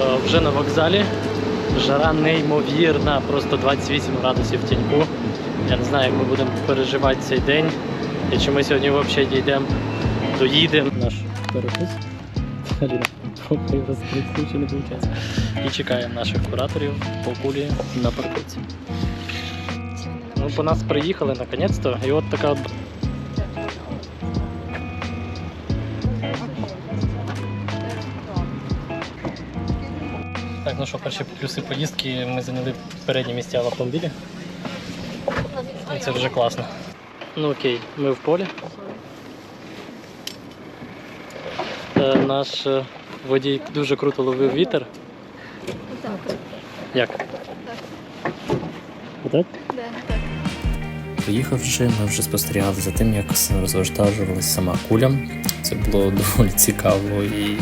Е, Вже на вокзалі. Жара неймовірна, просто 28 градусів тіньку. Я не знаю, як ми будемо переживати цей день. І чи ми сьогодні взагалі дійдемо, доїдемо. Наш перекус. Виходить. І чекаємо наших кураторів по кулі на парковці. Ну, по нас приїхали наконець-то, і от така ну що, перші плюси поїздки ми зайняли передні місця в автомобілі. І це вже класно. Ну окей, ми в полі. Е, наш е, водій дуже круто ловив вітер. Так, Як? Отак? да, так. Приїхавши, ми вже спостерігали за тим, як розвантажувалася сама куля. Це було доволі цікаво і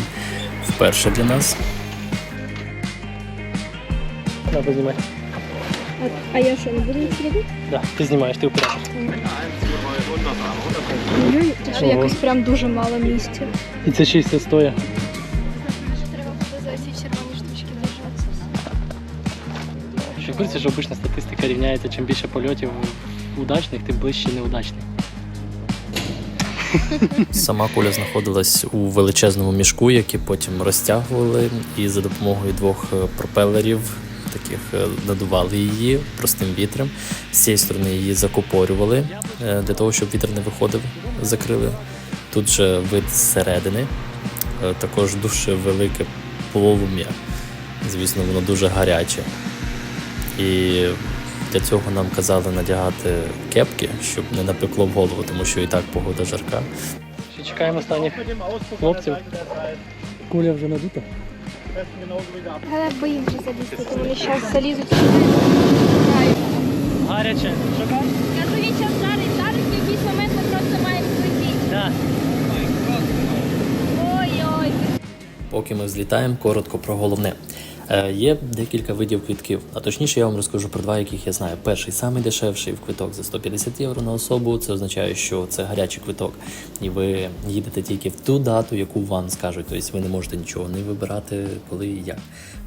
вперше для нас. На, познімай. А, а я що, не буду нічого робити? Да, ти знімаєш, ти оператор. Ого. якось прям дуже мало місця. І це чисто стоя. Треба буде за ці червоні штучки держатися. Що курці, що обична статистика рівняється, чим більше польотів удачних, тим ближче неудачних. Сама куля знаходилась у величезному мішку, який потім розтягували, і за допомогою двох е, пропелерів таких е, надували її простим вітром. З цієї сторони її закупорювали е, для того, щоб вітер не виходив, закрили. Тут же вид зсередини, е, також дуже велике полум'я. Звісно, воно дуже гаряче. І для цього нам казали надягати кепки, щоб не напекло в голову, тому що і так погода жарка. Ще чекаємо останніх хлопців. Куля вже надута. Але боїм залізти, тому вони зараз залізуть сюди. Гаряче. Що кажеш? Кажу, він зараз жарить, жарить, в якийсь момент ми просто маємо злетіти. Да. Ой-ой. Поки ми злітаємо, коротко про головне. Е, Є декілька видів квитків, а точніше я вам розкажу про два, яких я знаю. Перший самий дешевший в квиток за 150 євро на особу. Це означає, що це гарячий квиток, і ви їдете тільки в ту дату, яку вам скажуть. Тобто ви не можете нічого не вибирати, коли і як.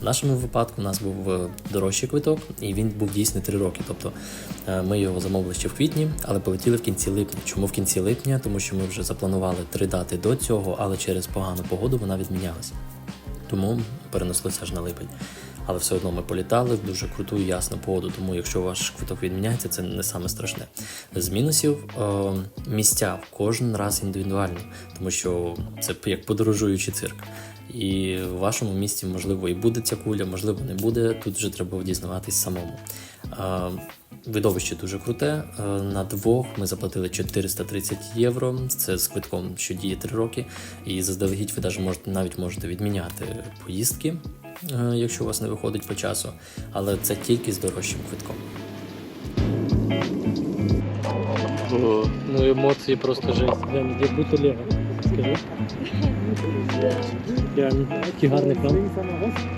В нашому випадку у нас був е, дорожчий квиток, і він був дійсний 3 роки. Тобто е, ми його замовили ще в квітні, але полетіли в кінці липня. Чому в кінці липня? Тому що ми вже запланували три дати до цього, але через погану погоду вона відмінялася. Тому перенеслися аж на липень. Але все одно ми політали в дуже круту і ясну погоду. Тому якщо ваш квиток відміняється, це не саме страшне. З мінусів о, місця кожен раз індивідуальні, тому що це як подорожуючий цирк. І в вашому місті, можливо, і буде ця куля, можливо, не буде. Тут вже треба дізнаватись самому. Видовище дуже круте. На двох ми заплатили 430 євро. Це з квитком, що діє 3 роки. І заздалегідь ви навіть можете навіть можете відміняти поїздки, якщо у вас не виходить по часу. Але це тільки з дорожчим квитком. О, ну емоції просто жесть. Глянь, як будто Скажи. Такий гарний храм.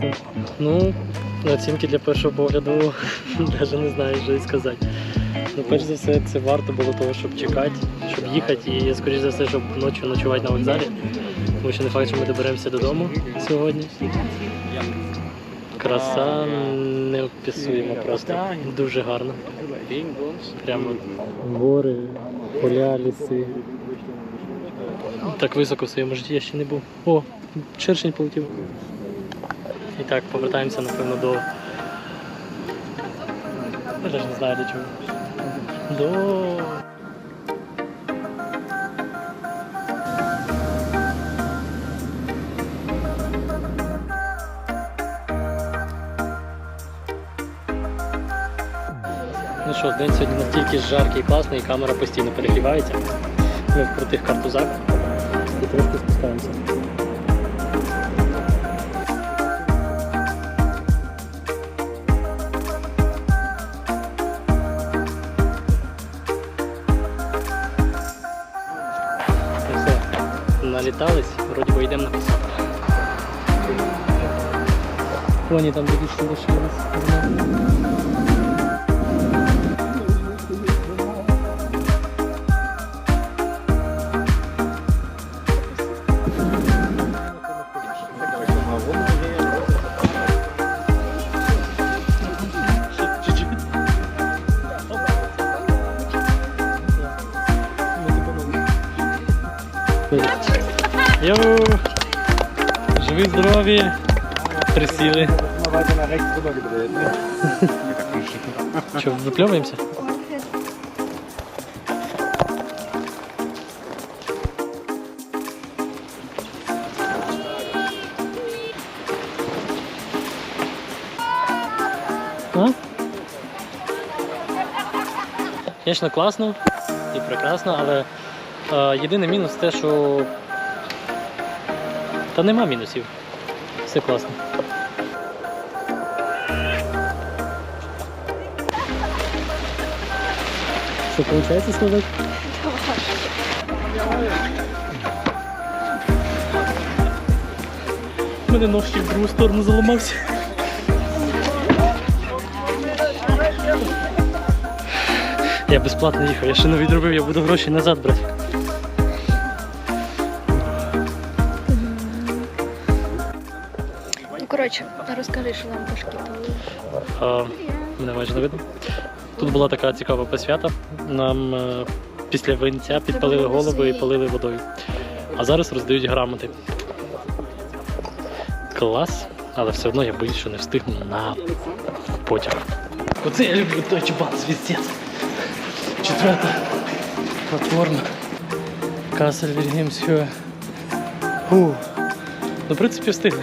Не. Ну, оцінки для першого погляду навіть не знаю, що і сказати. Ну, перш за все, це варто було того, щоб чекати, щоб їхати і, скоріш за все, щоб ночі ночувати на вокзалі. Тому що не факт, що ми доберемося додому сьогодні. Краса неописуємо просто. Дуже гарно. Прямо гори, поля, ліси. Так високо в своєму житті я ще не був. О, шершень полетів. І так, повертаємося, напевно, до. Я навіть не знаю до чого. До. Ну що, день сьогодні настільки жаркий і класний, камера постійно перегрівається. Ми в крутих картузах і трошки спускаємося. Ну все, налітались, вроді би йдемо на посадку. Коні там будуть ще Йоу! Живі, здорові! Присіли. Що, випльовуємося? Звісно, класно і прекрасно, але е, єдиний мінус те, що. Та нема мінусів. Все класно. Що виходить сказати? У мене нож ще в другу сторону заламався. Я безплатно їхав, я ще не відробив, я буду гроші назад брати. Коротше, розкажи, що нам пошкідали. А, мене майже не видно. Тут була така цікава посвята. Нам е, після винця підпалили голови і полили водою. А зараз роздають грамоти. Клас, але все одно я боюсь, що не встигну на потяг. Оце я люблю той чубан звіздець. Четверта платформа. Касель Вільгімсхю. Ну, в принципі, встигли.